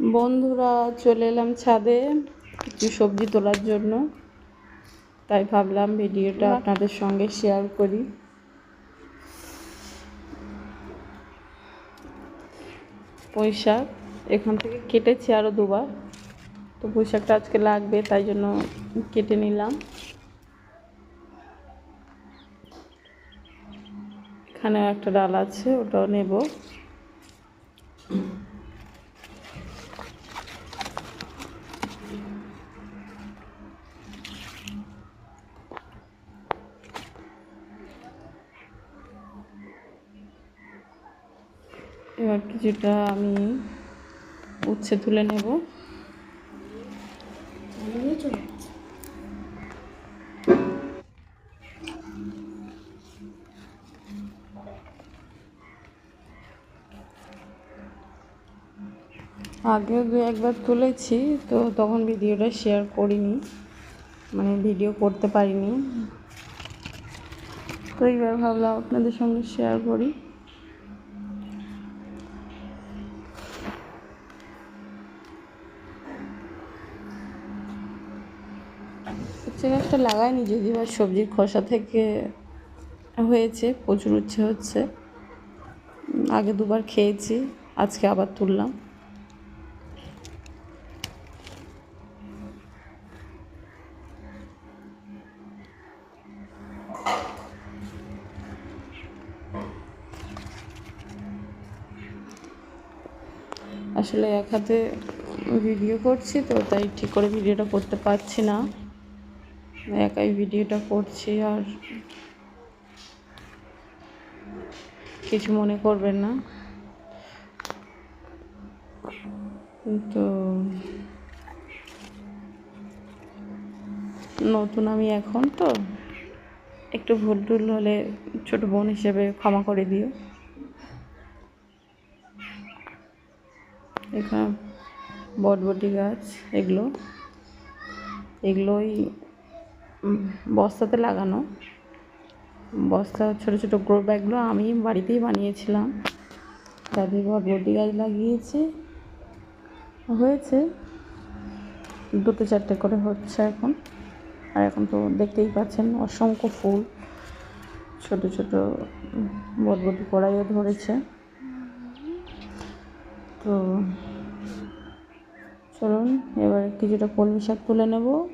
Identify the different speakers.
Speaker 1: বন্ধুরা, চলে এলাম ছাদে কিছু সবজি তোলার জন্য। তাই ভাবলাম ভিডিওটা আপনাদের সঙ্গে শেয়ার করি। পুঁই এখান থেকে কেটেছি আরও দুবার। তো পুঁই আজকে লাগবে, তাই জন্য কেটে নিলাম। এখানে একটা ডাল আছে, ওটাও নেব। এবার কিছুটা আমি উচ্ছে তুলে নেব। আগেও দু একবার তুলেছি, তো তখন ভিডিওটা শেয়ার করিনি মানে ভিডিও করতে পারিনি। তো এইবার ভাবলাম আপনাদের সঙ্গে শেয়ার করি। উচ্ছে গাছটা লাগাইনি যদি বা সবজির খোসা থেকে হয়েছে, প্রচুর উচ্ছে হচ্ছে। আগে দুবার খেয়েছি, আজকে আবার তুললাম। আসলে এক হাতে ভিডিও করছি তো, তাই ঠিক করে ভিডিওটা করতে পারছি না। একাই ভিডিওটা করছি আর কিছু মনে করবেন না। তো নতুন আমি এখন তো একটু ভুল টুল হলে ছোট বোন হিসেবে ক্ষমা করে দিও। এখানে বটবটি গাছ, এগুলো, এগুলোই বস্তাতে লাগানো। বস্তা, ছোট ছোট গ্রো ব্যাগগুলো আমি বাড়িতেই বানিয়েছিলাম। তাদের বটবটি গাছ লাগিয়েছি। হয়েছে। দুটো চারটে করে হচ্ছে এখন। আর এখন তো দেখতেই পাচ্ছেন অসংখ্য ফুল। ছোট ছোট বটবটি কড়াইও ধরেছে। তো চলুন, এবার কিছুটা কলমি শাক তুলে নেব।